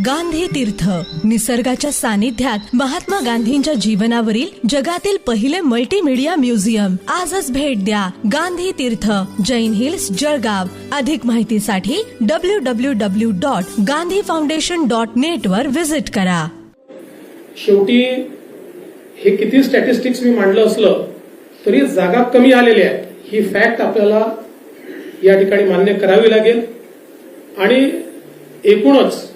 गांधी तीर्थ. निसर्गाच्या सानिध्यात महात्मा गांधींच्या जीवनावरील जगातील पहिले मल्टीमीडिया म्युझियम आजच भेट द्या गांधी तीर्थ. जैन हिल्स जळगाव. अधिक माहितीसाठी W W W dot Gandhi foundation dot net वर व्हिजिट करा. शेवटी हे किती स्टॅटिस्टिक्स मी मांडलं असलं तरी जागा कमी आलेल्या आहेत ही फॅक्ट आपल्याला या ठिकाणी मान्य करावी लागेल. आणि एकूणच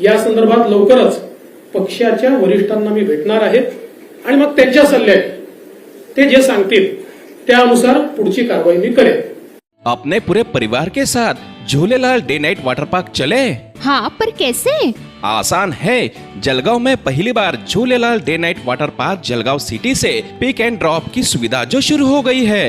या संदर्भात लवकरच पक्षाच्या वरिष्ठांना मी भेटणार आहे. आणि मग त्यांच्या सल्ल्याने ते जे सांगतील त्यानुसार पुढची कारवाई मी करेन. अपने पूरे परिवार के साथ Jhulelal day night water park चले? हाँ पर कैसे? आसान है। जलगांव में पहली बार Jhulelal day night water park Jalgaon city say pick and drop की सुविधा जो शुरू हो गई है।